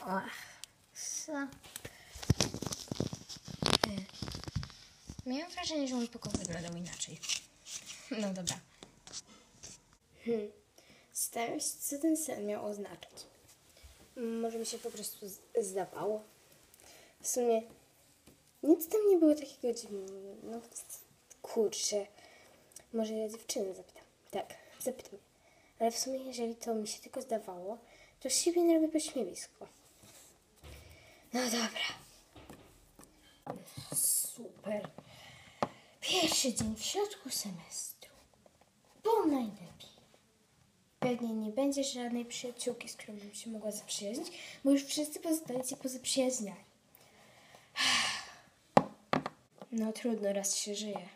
Ach? Ech. Miałam wrażenie, że mój pokój wyglądał inaczej. No dobra. Hmm. Zastanawiam się, co ten sen miał oznaczać. Może mi się po prostu zdawało. W sumie nic tam nie było takiego dziwnego. No kurczę. Może ja dziewczynę zapytam. Tak, zapytam. Ale w sumie, jeżeli to mi się tylko zdawało, to z siebie nie robię pośmiewisko. No dobra. Super. Pierwszy dzień w środku semestru. Było najlepiej. Pewnie nie będzie żadnej przyjaciółki, z którą bym się mogła zaprzyjaźnić, bo już wszyscy pozostali się pozaprzyjaźniali. No trudno, raz się żyje.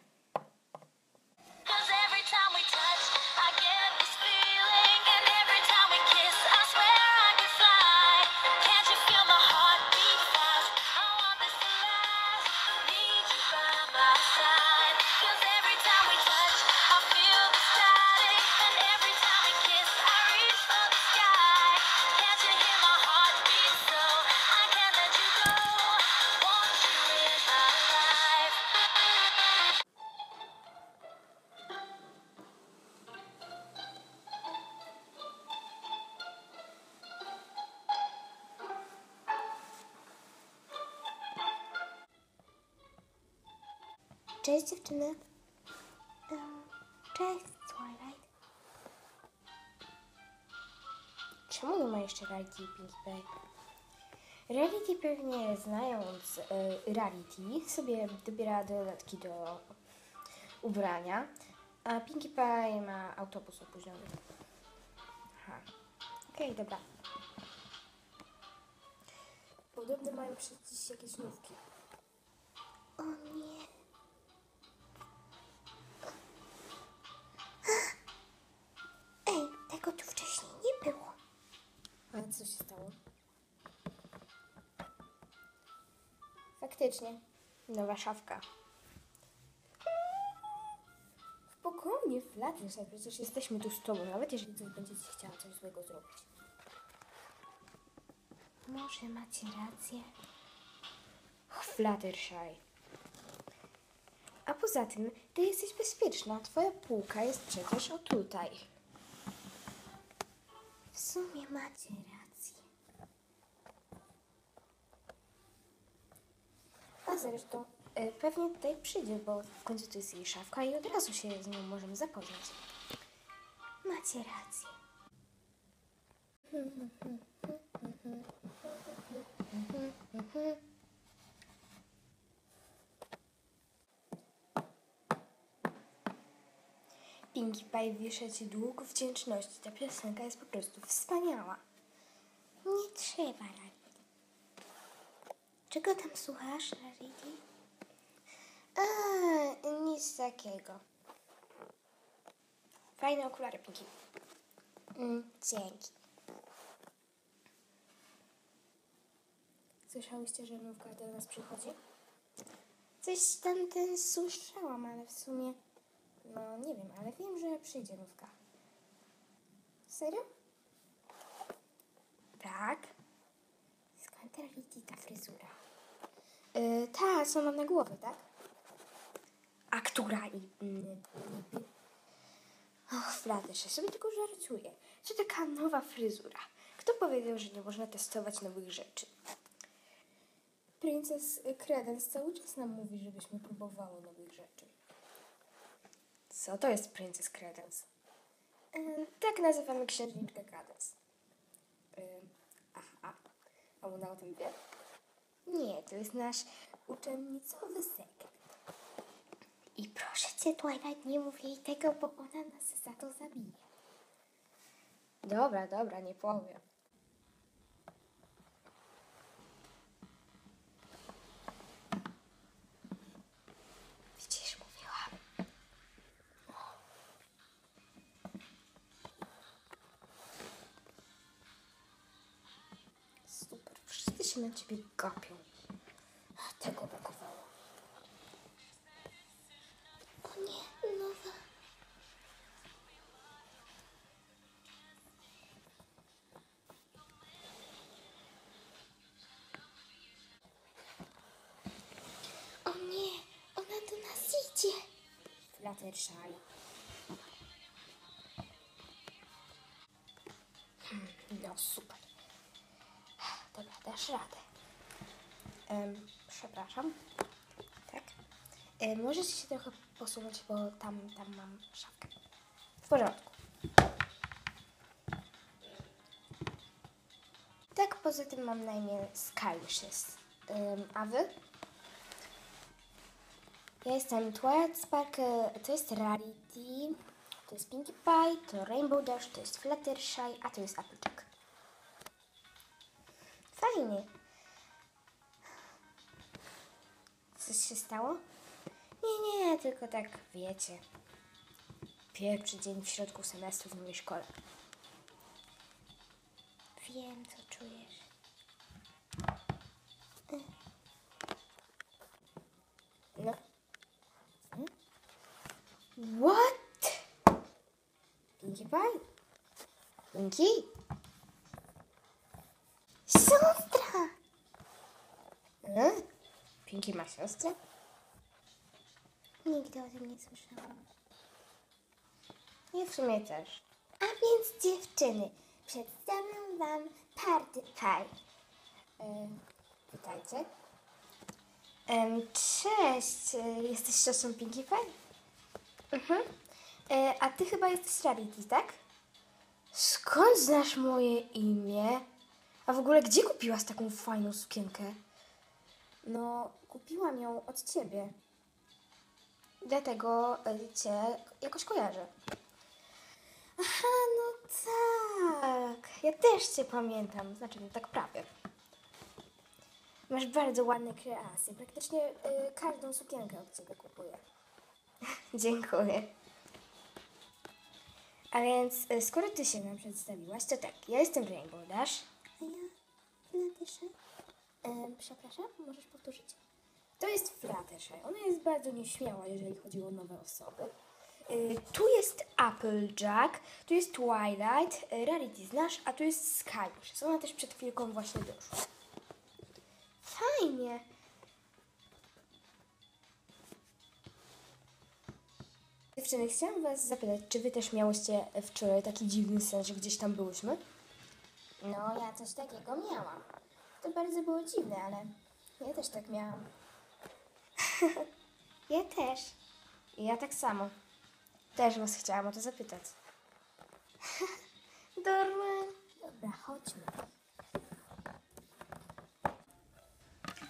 Cześć dziewczyny. Em, Cześć Twilight. Czemu nie ma jeszcze Rarity i Pinkie Pie? Rarity pewnie znając e, Rarity sobie dobiera dodatki do ubrania, a Pinkie Pie ma autobus opóźniony. Aha. Okej, dobra. Podobno mają przecież jakieś nówki. O nie. Faktycznie, nowa szafka. Spokojnie, Fluttershy, przecież jesteśmy tu z tobą, nawet jeżeli coś będziecie chciała coś złego zrobić. Może macie rację. Fluttershy. A poza tym, ty jesteś bezpieczna. Twoja półka jest przecież o tutaj. W sumie macie rację. A zresztą e, pewnie tutaj przyjdzie, bo w końcu to jest jej szafka i od razu się z nią możemy zapoznać. Macie rację. Pinkie Pie wiesza ci dług wdzięczności. Ta piosenka jest po prostu wspaniała. Nie trzeba, Rarity. Czego tam słuchasz, Rarity? A, nic takiego. Fajne okulary, Pinkie. Mm, dzięki. Słyszałyście, że mówka do nas przychodzi? Coś tam ten słyszałam, ale w sumie... No, nie wiem, ale wiem, że przyjdzie nówka. Serio? Tak. Skąd Rarity ta fryzura? Yy, ta, co mam na głowie, tak? A która i... Mm, Och, sobie tylko żartuję. Co taka nowa fryzura? Kto powiedział, że nie można testować nowych rzeczy? Princes Credence cały czas nam mówi, żebyśmy próbowały nowych rzeczy. Co to jest Princess Credence? Ym, tak nazywamy księżniczkę Cadence. Ym, aha, a ona o tym wie? Nie, to jest nasz uczennicowy sekret. I proszę cię, Twilight, nie mów jej tego, bo ona nas za to zabije. Dobra, dobra, nie powiem. się na ciebie gapią. Tego brakowało. O nie, nowa. O nie, ona do nas idzie. Fluttershy. Hmm, no super. Dasz radę. Em, przepraszam. Tak. E, możesz się trochę posunąć, bo tam, tam mam szafkę. W porządku. Tak, poza tym mam na imię Skylish jest. Ym, a wy? Ja jestem Twilight Sparkle, to jest Rarity, to jest Pinkie Pie, to Rainbow Dash, to jest Fluttershy, a to jest Applejack. Fajnie. Coś się stało? Nie, nie, tylko tak wiecie. Pierwszy dzień w środku semestru w mojej szkole. Wiem, co czujesz. No. Hmm? What? Pinkie Pie? Pinkie? Siostra! Hmm? Pinkie ma siostrę? Nigdy o tym nie słyszałam. Ja w sumie też. A więc dziewczyny, przedstawiam wam Party Pie. E, witajcie. Em, cześć, e, jesteś siostrą Pinkie Pie? Mhm. E, a ty chyba jesteś Rarity, tak? Skąd znasz moje imię? A w ogóle gdzie kupiłaś taką fajną sukienkę? No, kupiłam ją od ciebie. Dlatego e, cię jakoś kojarzę. Aha, no tak. Ja też cię pamiętam. Znaczy, no tak prawie. Masz bardzo ładne kreacje. Praktycznie y, każdą sukienkę od ciebie kupuję. Dziękuję. A więc, y, skoro ty się nam przedstawiłaś, to tak, ja jestem Rainbow Dash. A ja Fluttershy. E, przepraszam, możesz powtórzyć? To jest Fluttershy. Ona jest bardzo nieśmiała, jeżeli chodzi o nowe osoby. Y, tu jest Applejack, tu jest Twilight, y, Rarity znasz, a tu jest Skylish. Ona też przed chwilką właśnie doszła. Fajnie. Dziewczyny, chciałam was zapytać, czy wy też miałyście wczoraj taki dziwny sen, że gdzieś tam byłyśmy? No, ja coś takiego miałam. To bardzo było dziwne, ale ja też tak miałam. ja też. I ja tak samo. Też was chciałam o to zapytać. Dorman. Dobra, chodźmy.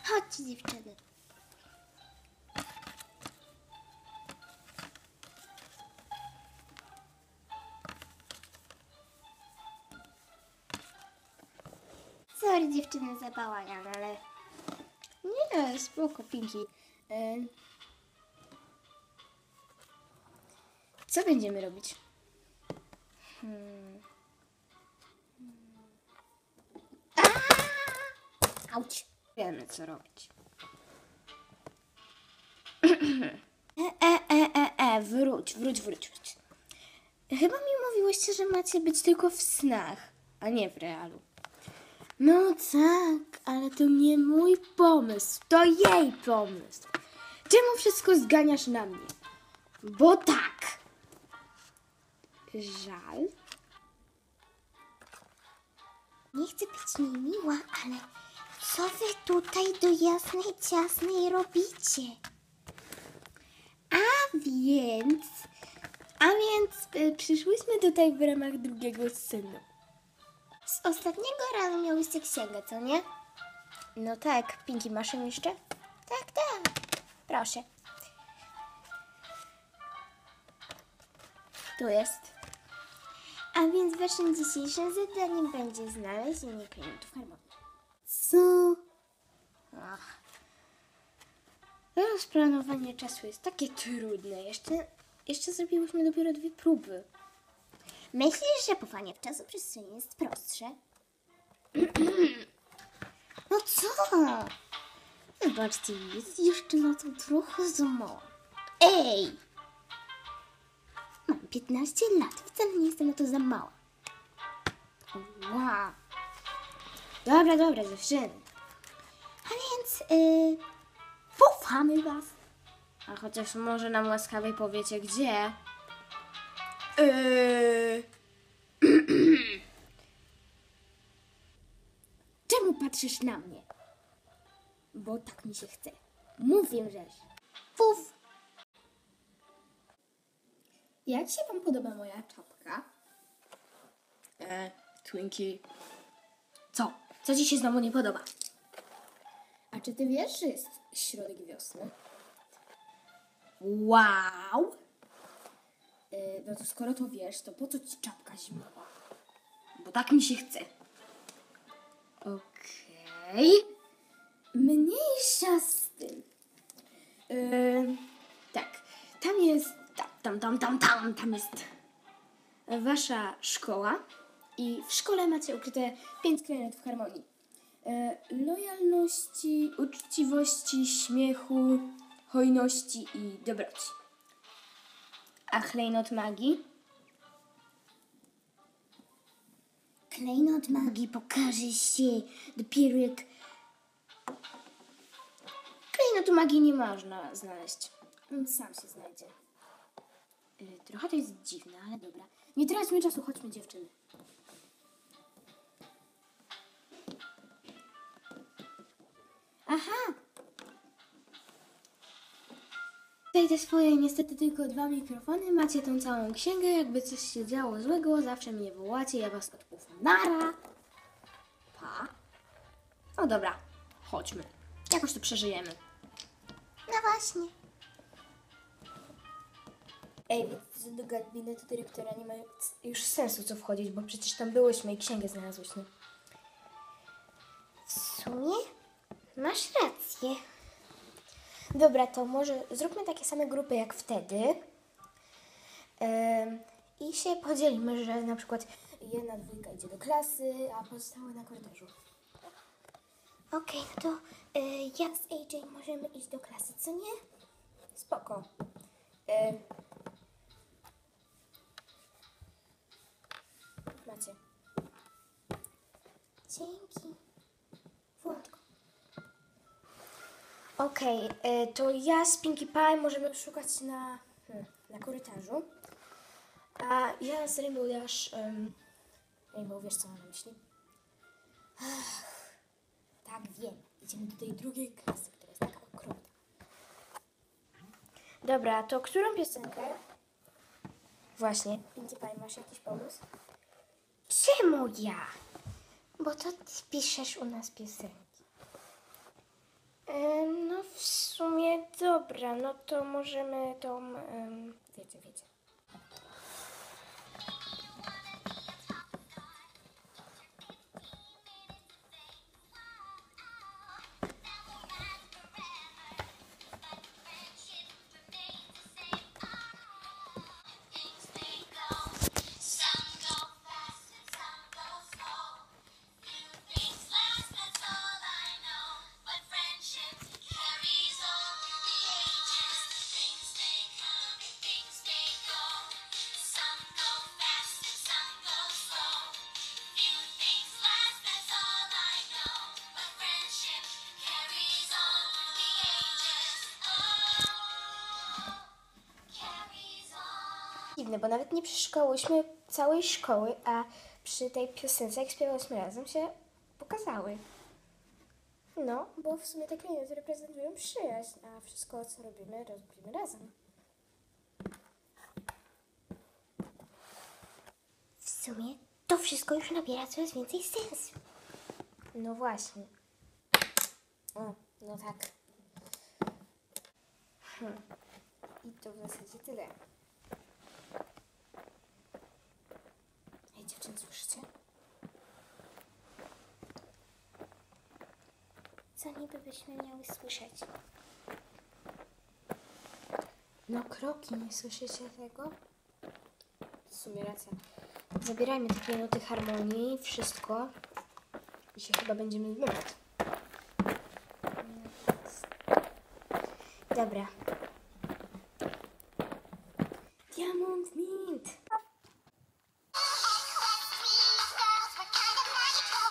Chodźcie dziewczyny. Dziewczyny za bałagan, ale... Nie, spoko, Pinki. E... Co będziemy robić? Hmm. Auć. Wiemy, co robić. E, e, e, e, e, wróć, wróć, wróć, wróć. Chyba mi mówiłyście, że macie być tylko w snach, a nie w realu. No tak, ale to nie mój pomysł, to jej pomysł. Czemu wszystko zganiasz na mnie? Bo tak. Żal? Nie chcę być niemiła, ale co wy tutaj do jasnej ciasnej robicie? A więc, a więc y, przyszłyśmy tutaj w ramach drugiego synu. Z ostatniego razu miałyście księgę, co nie? No tak, Pinki, masz ją jeszcze? Tak, tak. Proszę. Tu jest. A więc waszym dzisiejszym zadaniem będzie znalezienie klientów harmonii. Co? Ach. Rozplanowanie czasu jest takie trudne. Jeszcze, jeszcze zrobiłyśmy dopiero dwie próby. Myślisz, że powanie w czasoprzestrzeni jest prostsze? No co? Wybaczcie, jest jeszcze na to trochę za mało. Ej! Mam 15 lat, wcale nie jestem na to za mała. Wow. Dobra, dobra, dziewczyny. A więc, yy, was. A chociaż może nam łaskawie powiecie gdzie? Yy... Czemu patrzysz na mnie? Bo tak mi się chce. Mówię, żeś. Puf! Jak się wam podoba moja czapka? E, Twinkie. Co? Co ci się znowu nie podoba? A czy ty wiesz, że jest środek wiosny? Wow! E, no to skoro to wiesz, to po co ci czapka zimowa? Bo tak mi się chce. Okej. Mniejsza z tym. E, tak, tam jest, tam, tam, tam, tam, tam, tam jest wasza szkoła i w szkole macie ukryte pięć klejnotów harmonii. E, lojalności, uczciwości, śmiechu, hojności i dobroci. A klejnot magii? Klejnot magii pokaże się dopiero jak... Klejnotu magii nie można znaleźć. On sam się znajdzie. Y, Trochę to jest dziwne, ale dobra. Nie traćmy czasu, chodźmy dziewczyny. Aha! Te swoje niestety tylko dwa mikrofony. Macie tą całą księgę. Jakby coś się działo złego, zawsze mnie wołacie, ja was odpuszczam. Nara! Pa! No dobra, chodźmy. Jakoś to przeżyjemy. No właśnie. Ej, wiecie, do gabinetu dyrektora nie ma już sensu co wchodzić, bo przecież tam byłyśmy i księgę znalazłyśmy. W sumie masz rację. Dobra, to może zróbmy takie same grupy jak wtedy. Em, I się podzielimy, że na przykład jedna dwójka idzie do klasy, a pozostałe na korytarzu. Okej, no to y, ja z AJ możemy iść do klasy, co nie? Spoko. Em, macie. Dzięki. Okej, y, to ja z Pinkie Pie możemy szukać na, hmm, na korytarzu. A ja z Rainbow Dash... Um, Rainbow, wiesz co mam na myśli? Tak, wiem. Idziemy do tej drugiej klasy, która jest taka okrutna. Dobra, to którą piosenkę? Właśnie. Pinkie Pie, masz jakiś pomysł? Czemu ja? Bo to ty piszesz u nas piosenki. No w sumie dobra, no to możemy tą... Um, wiecie, wiecie. Dziwne, bo nawet nie przeszkołyśmy całej szkoły, a przy tej piosence, jak śpiewałyśmy razem, się pokazały. No, bo w sumie te klienty reprezentują przyjaźń, a wszystko, co robimy, robimy razem. W sumie to wszystko już nabiera coraz więcej sensu. No właśnie. O, no tak. Hmm. I to w zasadzie tyle. Dziewczyny, słyszycie? Co niby byśmy miały słyszeć? No kroki, nie słyszycie tego? W sumie racja. Zabierajmy te klejnoty harmonii, wszystko i się chyba będziemy zmywać. Dobra,